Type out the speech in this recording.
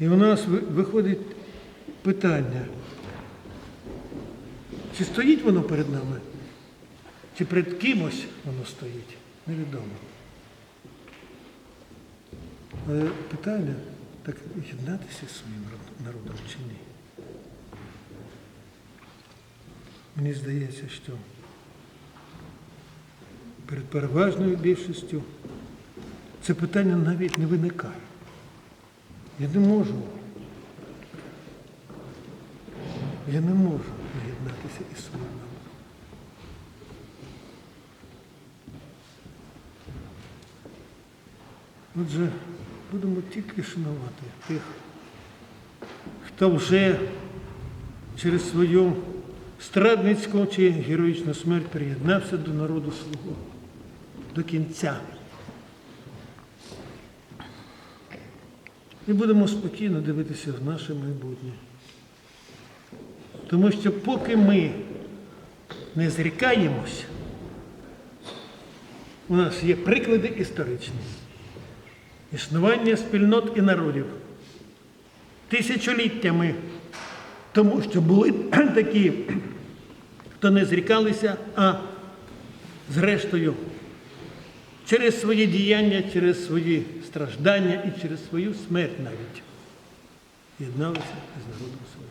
І у нас виходить питання, чи стоїть воно перед нами, чи перед кимось воно стоїть, невідомо. Але питання, так єднатися зі своїм народом чи ні? Мені здається, що перед переважною більшістю це питання навіть не виникає. Я не можу. Я не можу єднатися із народом. Отже, будемо тільки шанувати тих, хто вже через свою страдницьку чи героїчну смерть приєднався до народу свого до кінця. І будемо спокійно дивитися в наше майбутнє. Тому що поки ми не зрікаємось, у нас є приклади історичні. Існування спільнот і народів тисячоліттями, тому що були такі, хто не зрікалися, а зрештою через свої діяння, через свої страждання і через свою смерть навіть єдналися з народом своїм.